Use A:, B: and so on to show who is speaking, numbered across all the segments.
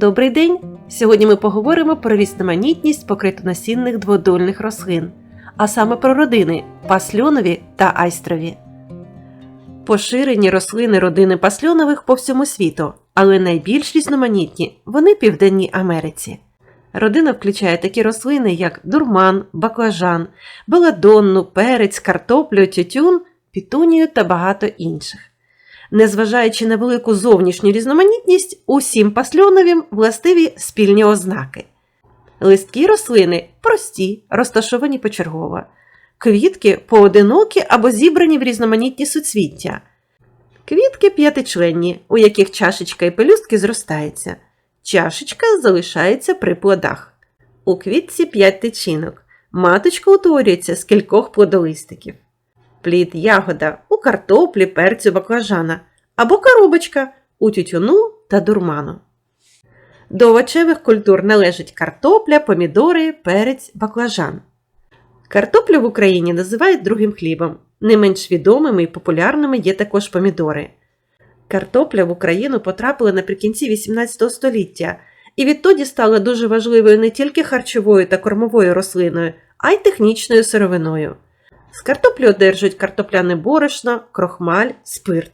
A: Добрий день! Сьогодні ми поговоримо про різноманітність покритонасінних дводольних рослин, а саме про родини пасльонові та айстрові. Поширені рослини родини пасльонових по всьому світу, але найбільш різноманітні вони в Південній Америці. Родина включає такі рослини, як дурман, баклажан, беладонну, перець, картоплю, тютюн, пітунію та багато інших. Незважаючи на велику зовнішню різноманітність, усім пасльоновім властиві спільні ознаки. Листки рослини прості, розташовані почергово. Квітки поодинокі або зібрані в різноманітні суцвіття. Квітки п'ятичленні, у яких чашечка і пелюстки зростаються. Чашечка залишається при плодах. У квітці 5 тичинок. Маточка утворюється з кількох плодолистиків. Плід ягода у картоплі, перцю, баклажана або коробочка у тютюну та дурману. До овочевих культур належать картопля, помідори, перець, баклажан. Картоплю в Україні називають другим хлібом. Не менш відомими і популярними є також помідори. Картопля в Україну потрапила наприкінці 18 століття і відтоді стала дуже важливою не тільки харчовою та кормовою рослиною, а й технічною сировиною. З картоплі одержують картопляне борошно, крохмаль, спирт.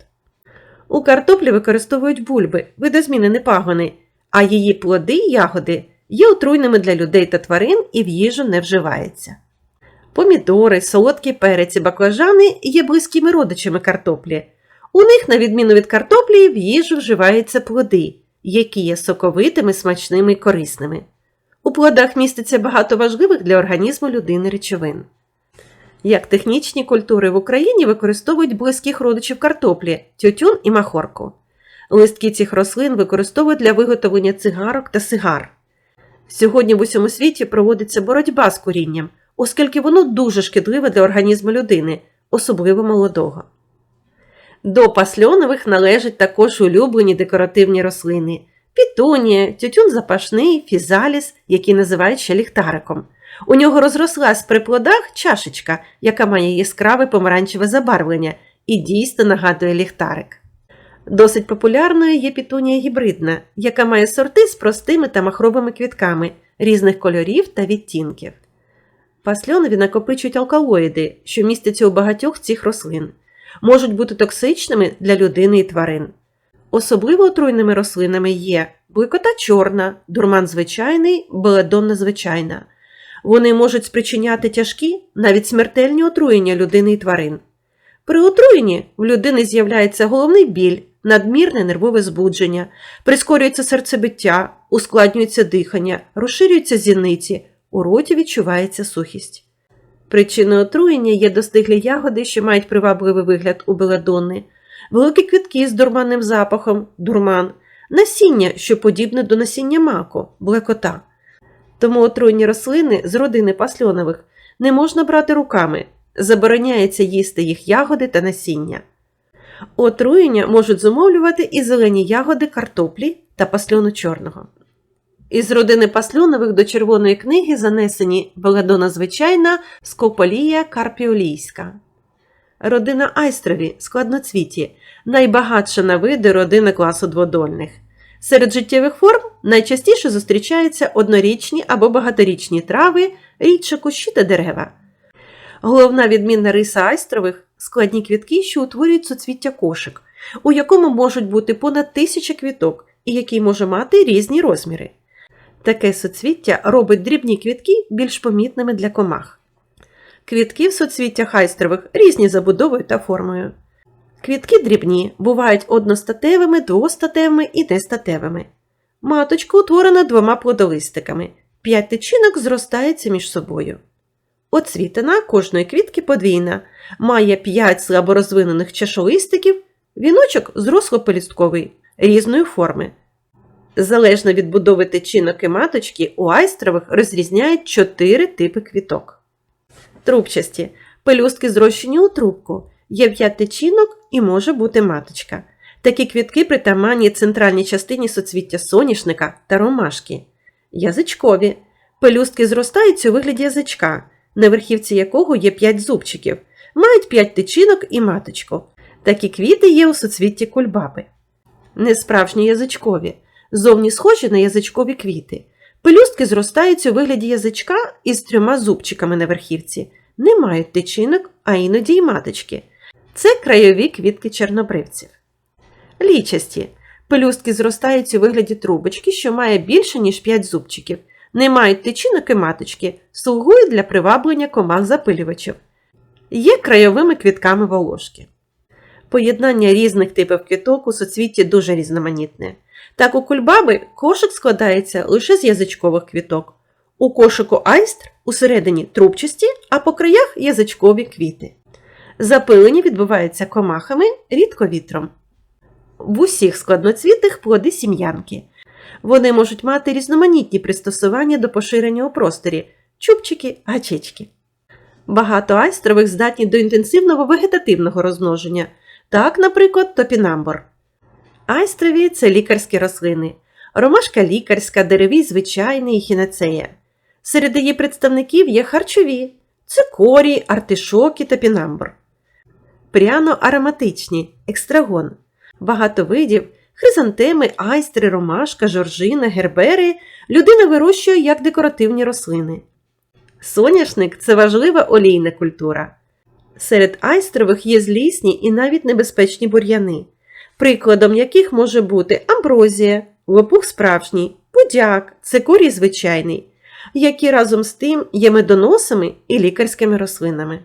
A: У картоплі використовують бульби, видозмінені пагони, а її плоди й ягоди є отруйними для людей та тварин і в їжу не вживається. Помідори, солодкі перець і баклажани є близькими родичами картоплі. У них, на відміну від картоплі, в їжу вживаються плоди, які є соковитими, смачними і корисними. У плодах міститься багато важливих для організму людини речовин. Як технічні культури в Україні використовують близьких родичів картоплі, тютюн і махорку. Листки цих рослин використовують для виготовлення цигарок та сигар. Сьогодні в усьому світі проводиться боротьба з курінням, оскільки воно дуже шкідливе для організму людини, особливо молодого. До пасльонових належать також улюблені декоративні рослини пітонія, тютюн запашний, фізаліс, який називають ще ліхтариком. У нього розрослась при плодах чашечка, яка має яскраве помаранчеве забарвлення і дійсно нагадує ліхтарик. Досить популярною є пітунія гібридна, яка має сорти з простими та махровими квітками різних кольорів та відтінків. Пасльонові накопичують алкалоїди, що містяться у багатьох цих рослин, можуть бути токсичними для людини і тварин. Особливо отруйними рослинами є бойкота чорна, дурман звичайний, беледонна звичайна. Вони можуть спричиняти тяжкі, навіть смертельні отруєння людини і тварин. При отруєнні в людини з'являється головний біль, надмірне нервове збудження, прискорюється серцебиття, ускладнюється дихання, розширюються зіниці, у роті відчувається сухість. Причиною отруєння є достиглі ягоди, що мають привабливий вигляд у беладонни, великі квітки з дурманним запахом, дурман, насіння, що подібне до насіння маку, блекота. Тому отруйні рослини з родини пасльонових не можна брати руками, забороняється їсти їх ягоди та насіння. Отруєння можуть зумовлювати і зелені ягоди картоплі та пасльону чорного. Із родини пасльонових до Червоної книги занесені беладона звичайна скополія карпіолійська. Родина айстрові складноцвіті найбагатша на види родини класу дводольних. Серед життєвих форм найчастіше зустрічаються однорічні або багаторічні трави, рідше кущі та дерева. Головна відмінна риса айстрових складні квітки, що утворюють суцвіття кошик, у якому можуть бути понад тисяча квіток і який може мати різні розміри. Таке суцвіття робить дрібні квітки більш помітними для комах. Квітки в суцвіттях айстрових різні забудовою та формою. Квітки дрібні, бувають одностатевими, двостатевими і нестатевими. Маточка утворена двома плодолистиками. П'ять тичинок зростаються між собою. Оцвітина кожної квітки подвійна, має 5 слаборозвинених чашолистиків, віночок зросло-пелістковий, різної форми. Залежно від будови тичинок і маточки, у айстрових розрізняють 4 типи квіток. Трубчасті пелюстки зрощені у трубку. Є 5 тичинок і може бути маточка. Такі квітки притаманні центральній частині соцвіття соняшника та ромашки. Язичкові. Пелюстки зростаються у вигляді язичка, на верхівці якого є 5 зубчиків, мають 5 тичинок і маточку. Такі квіти є у соцвітті кульбаби. Несправжні язичкові. зовні схожі на язичкові квіти. Пелюстки зростають у вигляді язичка із трьома зубчиками на верхівці, не мають тичинок, а іноді й маточки. Це краєві квітки чорнобривців. Лічасті. Пелюстки зростають у вигляді трубочки, що має більше, ніж 5 зубчиків, не мають тичинок і маточки, слугують для приваблення комах запилювачів. Є краєвими квітками волошки. Поєднання різних типів квіток у соцвітті дуже різноманітне. Так у кульбаби кошик складається лише з язичкових квіток. У кошику айстр усередині трубчасті, а по краях язичкові квіти. Запилення відбувається комахами, рідко вітром. В усіх складноцвітних плоди сім'янки. Вони можуть мати різноманітні пристосування до поширення у просторі чубчики, гачечки. Багато айстрових здатні до інтенсивного вегетативного розмноження, так, наприклад, топінамбор. Айстрові це лікарські рослини, ромашка лікарська, деревій звичайний і хінацея. Серед її представників є харчові цикорій, артишоки та пінамбр. Пряно-ароматичні екстрагон. Багато видів хризантеми, айстри, ромашка, жоржина, гербери людина вирощує як декоративні рослини. Соняшник це важлива олійна культура. Серед айстрових є злісні і навіть небезпечні бур'яни, прикладом яких може бути амброзія, лопух справжній, будяк, цикорій звичайний, які разом з тим є медоносами і лікарськими рослинами.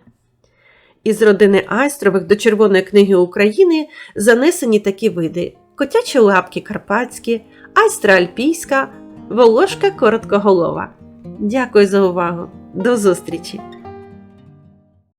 A: Із родини айстрових до Червоної книги України занесені такі види: котячі лапки карпатські, айстра альпійська, волошка короткоголова. Дякую за увагу! До зустрічі!